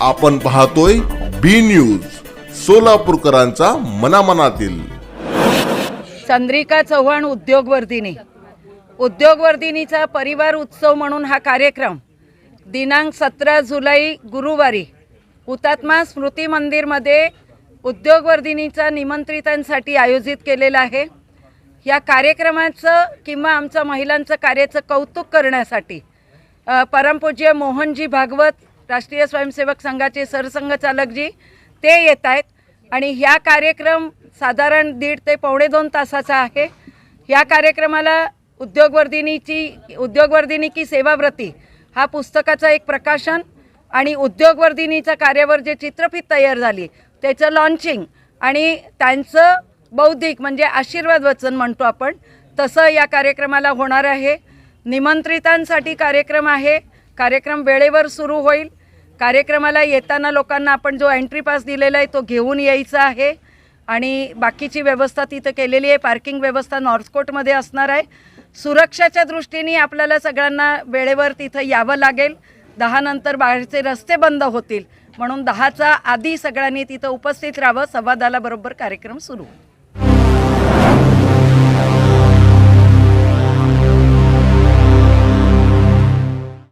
आपण पाहतोय B news सोलापूरकरांचा मनामनातील. चंद्रिका चव्हाण उद्योगवर्धिनी. उद्योगवर्धिनीचा परिवार उत्सव म्हणून हा कार्यक्रम. दिनांक सतरा जुलै गुरुवारी. हुतात्मा स्मृती मंदिरमध्ये उद्योगवर्धिनीचा निमंत्रितांसाठी आयोजित केलेला आहे. या कार्यक्रमाचं किंवा आमचं महिलांचं कार्याचं कौतुक करण्यासाठी परमपूज्य मोहनजी भागवत राष्ट्रीय स्वयंसेवक संघाचे सरसंघचालकजी ते येत आहेत. आणि ह्या कार्यक्रम साधारण दीड ते पावणे दोन तासाचा आहे. या कार्यक्रमाला उद्योगवर्धिनीची उद्योगवर्धिनी की सेवाव्रती हा पुस्तकाचा एक प्रकाशन आणि उद्योगवर्धिनीच्या कार्यावर जे चित्रफित तयार झाली त्याचं लॉन्चिंग आणि त्यांचं बौद्धिक म्हणजे आशीर्वाद वचन म्हणतो आपण तसं या कार्यक्रमाला होणार आहे. निमंत्रितांसाठी कार्यक्रम आहे. कार्यक्रम वेळेवर सुरू होईल. कार्यक्रमाला येताना लोकांना आपण जो एंट्री पास दिलेला आहे तो घेऊन यायचा आहे. आणि बाकीची व्यवस्था तिथं केलेली आहे. पार्किंग व्यवस्था नॉर्थकोटमध्ये असणार आहे. सुरक्षाच्या दृष्टीने आपल्याला सगळ्यांना वेळेवर तिथं यावं लागेल. दहा नंतर बाहेरचे रस्ते बंद होतील. म्हणून दहाचा आधी सगळ्यांनी तिथं उपस्थित राहावं. संवादाला बरोबर कार्यक्रम सुरू